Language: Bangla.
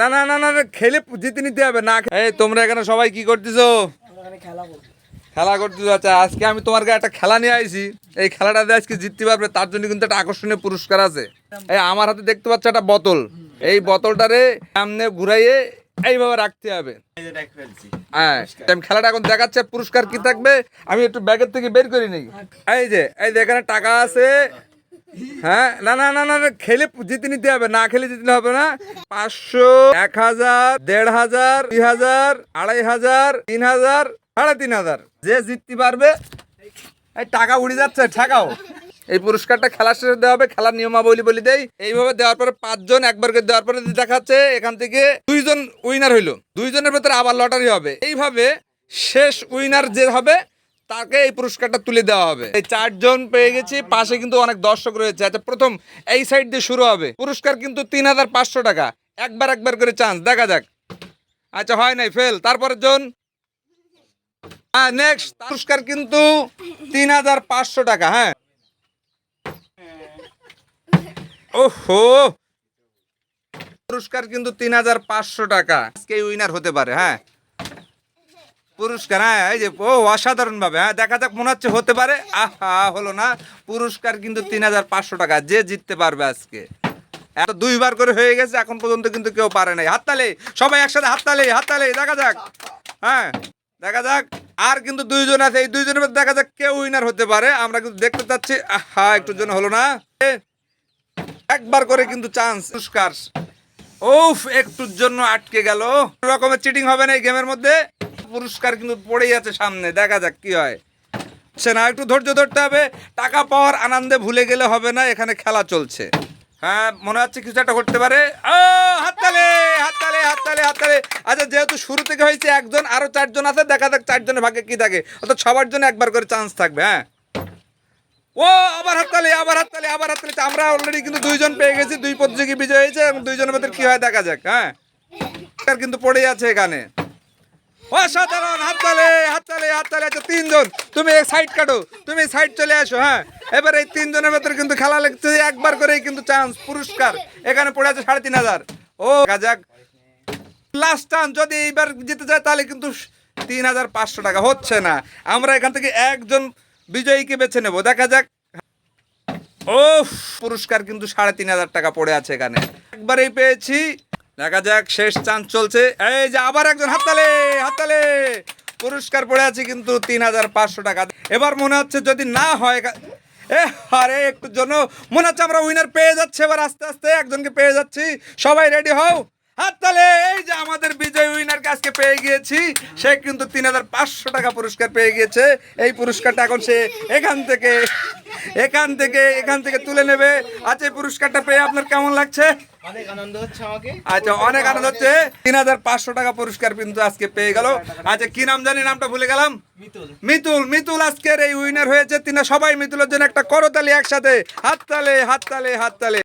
না না না না না, খেলে জিতে নিতে হবে না এই তোমরা এখানে সবাই কি করতেছো? খেলা করতেছো আচ্ছা আজকে আমি তোমার কাছে একটা খেলা নিয়ে আইছি। এই খেলাটাতে আজকে জিততে পারবে তার জন্য কিন্তু একটা আকর্ষণীয় পুরস্কার আছে। এই আমার হাতে দেখতে পাচ্ছ একটা বোতল। এই বোতলটারে সামনে ঘুরাইয়ে এইভাবে রাখতে হবে। হ্যাঁ খেলাটা এখন দেখাচ্ছে পুরস্কার কি থাকবে? আমি একটু ব্যাগের থেকে বের করি নেই। এই যে এই যে এখানে টাকা আছে। হ্যাঁ না না না না খেলে জিতে নিতে হবে, না খেলে জিততে হবে না। পাঁচশো, এক হাজার, দেড় হাজার, দুই হাজার, আড়াই হাজার, তিন হাজার, সাড়ে তিন হাজার। যে জিততে পারবে, এই টাকা উড়ে যাচ্ছে, ঠেকাও। এই পুরস্কারটা খেলার শেষে দেওয়া হবে, খেলার নিয়মাবলী বলি দেয় এইভাবে দেওয়ার পরে পাঁচজন একবার করে দেওয়ার পরে দেখাচ্ছে এখান থেকে দুইজন উইনার হইল। দুইজনের ভেতরে আবার লটারি হবে। এইভাবে শেষ উইনার যে হবে তাকে এই পুরস্কারটা তুলে দেওয়া হবে। এই চারজন পেয়ে গেছি, পাশে কিন্তু অনেক দর্শক রয়েছে। আচ্ছা প্রথম এই সাইড দিয়ে শুরু হবে। পুরস্কার কিন্তু তিন হাজার পাঁচশো টাকা। একবার একবার করে চান্স দেখা যাক। আচ্ছা হয় নাই ফেল তারপরের জন? হ্যাঁ নেক্সট পুরস্কার কিন্তু তিন হাজার পাঁচশো টাকা হ্যাঁ। ওহো! পুরস্কার কিন্তু তিন হাজার পাঁচশো টাকা। আজকে উইনার হতে পারে হ্যাঁ। পুরস্কার হ্যাঁ এই যে, ও অসাধারণ ভাবে হ্যাঁ দেখা যাক, মনে হচ্ছে হতে পারে। আহা, হলো না। পুরস্কার কিন্তু তিন হাজার পাঁচশো টাকা, যে জিততে পারবে আজকে। এত দুইবার করে হয়ে গেছে, এখন পর্যন্ত কিন্তু কেউ পারে নাই। হাততালি, সবাই একসাথে হাততালি হাততালি, দেখা যাক। হ্যাঁ দেখা যাক। আর কিন্তু দুইজন আছে, এই দুইজনের মধ্যে দেখা যাক কেউ উইনার হতে পারে। আমরা কিন্তু দেখতে চাচ্ছি, আহা একটু জন হলো না। একবার করে কিন্তু চান্স পুরস্কার। ওফ একটুর জন্য আটকে গেল। রকমের চিটিং হবে না এই গেমের মধ্যে। পুরস্কার কিন্তু পড়েই আছে সামনে, দেখা যাক কি হয়। হচ্ছে না, একটু ধৈর্য ধরতে হবে, টাকা পাওয়ার আনন্দে ভুলে গেলে হবে না, এখানে খেলা চলছে। হ্যাঁ মনে হচ্ছে কিছু একটা করতে পারে। হাততালি হাততালি হাততালি হাততালি। আচ্ছা যেহেতু শুরু থেকে হয়েছে, একজন আরও চারজন আছে, দেখা যাক চারজনের ভাগ্যে কি থাকে। অর্থাৎ সবার জন্য একবার করে চান্স থাকবে হ্যাঁ। ও, আবার হাততালি আবার হাততালি আবার হাততালি। আমরা অলরেডি কিন্তু দুইজন পেয়ে গেছি, দুই প্রতিযোগী বিজয় হয়েছে, এবং দুইজনের মধ্যে কি হয় দেখা যাক হ্যাঁ। কিন্তু পড়ে আছে এখানে। অসাধারণ হাততালি হাততালি হাততালি আচ্ছা তিনজন। তুমি এই সাইড কাটো, তুমি সাইড চলে আসো হ্যাঁ? এবার এই তিনজনের ভেতরে কিন্তু খেলা লাগছে, একবার করেই কিন্তু চান্স পুরস্কার। এখানে পড়ে আছে সাড়ে তিন হাজার। ও যাক। লাস্ট চান্স যদি এইবার জিতে যায়, তাহলে কিন্তু তিন হাজার পাঁচশো টাকা। হচ্ছে না। আমরা এখান থেকে একজন বিজয়ীকে বেছে নেব। দেখা যাক। ও পুরস্কার কিন্তু সাড়ে তিন হাজার টাকা পড়ে আছে এখানে। একবারেই পেয়েছি। দেখা যাক, শেষ চান্স চলছে। এই যে আবার একজন, হাততালে হাততালে। পুরস্কার পড়ে আছে কিন্তু তিন হাজার পাঁচশো টাকা। এবার মনে হচ্ছে যদি না হয়, এ আরে একটু জন্য মনে হচ্ছে আমরা উইনার পেয়ে যাচ্ছে। এবার আস্তে আস্তে একজনকে পেয়ে যাচ্ছি। সবাই রেডি হও। হাততালে, এই যে আমাদের বিজয় উইনারকে আজকে পেয়ে গিয়েছি। সে কিন্তু তিন হাজার পাঁচশো টাকা পুরস্কার পেয়ে গিয়েছে। এই পুরস্কারটা এখন সে এখান থেকে এখান থেকে এখান থেকে তুলে নেবে। আচ্ছা এই পুরস্কারটা পেয়ে আপনার কেমন লাগছে? অনেক আনন্দ হচ্ছে আমাকে। আচ্ছা অনেক আনন্দ হচ্ছে। তিন হাজার পাঁচশো টাকা পুরস্কার কিন্তু আজকে পেয়ে গেল। আচ্ছা কি নাম জানি নামটা ভুলে গেলাম? মিতুল। মিতুল মিতুল আজকের এই উইনার হয়েছে। তিনা সবাই মিতুলের জন্য একটা করতালি একসাথে। হাততালে হাততালে হাততালে।